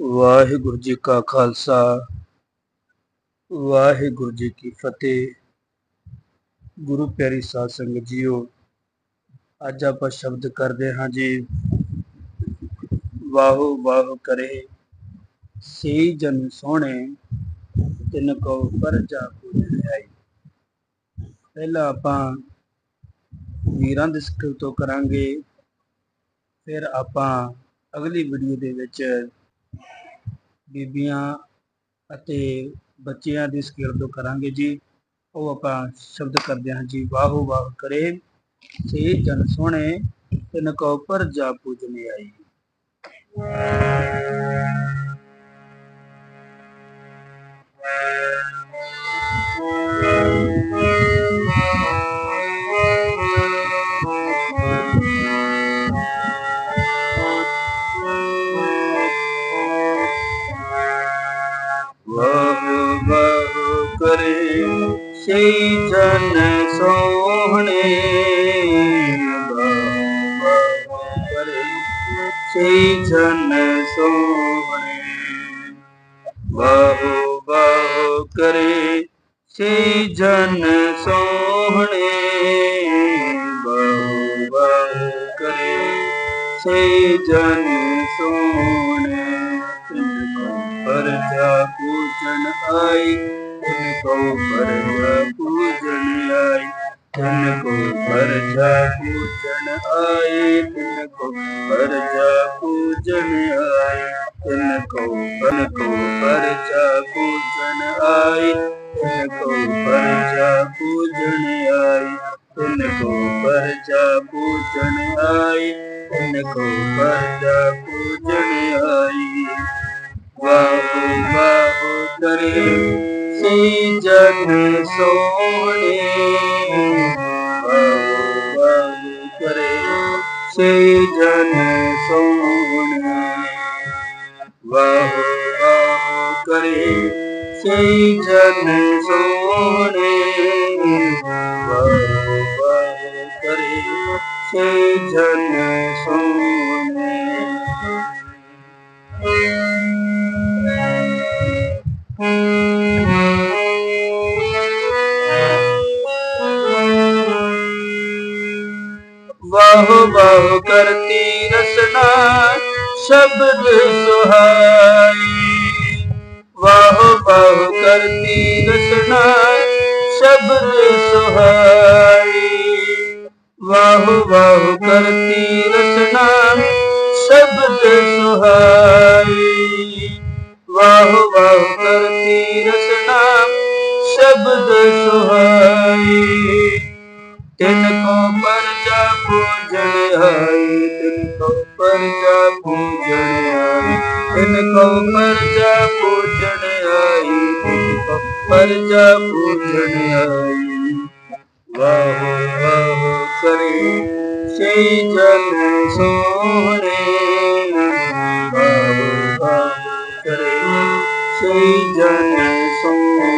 ਵਾਹਿਗੁਰੂ ਜੀ ਕਾ ਖਾਲਸਾ, ਵਾਹਿਗੁਰੂ ਜੀ ਕੀ ਫਤਿਹ। ਗੁਰੂ ਪਿਆਰੀ ਸਾਧ ਸੰਗਤ ਜੀਓ, ਅੱਜ ਆਪਾਂ ਸ਼ਬਦ ਕਰਦੇ ਹਾਂ ਜੀ, ਵਾਹੋ ਵਾਹ ਕਰੇ ਸੇ ਜਨ ਸੋਹਣੇ, ਤਿਨ ਕੋ ਪਰਜਾ ਪੂਜਨ ਆਈ ਪਹਿਲਾਂ ਆਪਾਂ ਵੀਰਾਂ ਦੇ ਸਕਿੱਲ ਤੋਂ ਕਰਾਂਗੇ, ਫਿਰ ਆਪਾਂ ਅਗਲੀ ਵੀਡੀਓ ਦੇ ਵਿੱਚ ਬੀਬੀਆਂ ਅਤੇ ਬੱਚਿਆਂ ਦੀ ਸਕਿੱਲ ਤੋਂ ਕਰਾਂਗੇ ਜੀ। ਉਹ ਆਪਾਂ ਸ਼ਬਦ ਕਰਦੇ ਹਾਂ ਜੀ, ਵਾਹੋ ਵਾਹ ਕਰੇ, ਸੇ ਜਨ ਸੋਹਣੇ, ਤਿਨ ਕੋ ਪਰਜਾ ਪੂਜਨ ਆਈ। चैतन सोहने चैतन सोहने बहु बहु करे चैतन सोहने बहु बहु करे चैतन सोहने पर जा पूजन आई धन को पर पूजन आई धन को पर जा पूजन आए। धन को पर जा पूजन आए। धन को धन को पर जा पूजन आए। धन को पर जा पूजन आए। धन को पर जा पूजन आए। धन को पर जा पूजन आई वाह वाह करे सी जग सोने करे से जन सोने। वह करे से जन सोने वह करे से जन सोने। करती रसना शब्द सुहाई। वाह वाह करती रसना शब्द सुहाई। वाह वाह करती रसना शब्द सुहाई। वाह वाह करती रसना शब्द सुहाई। तिनको पर पूजन आई तिनको पर पूजन आई तिनको पर पूजन आई तिनको पर पूजन आई वाह वाह करे श्री जन सोरे। वाह वाह करे श्री जन सोरे।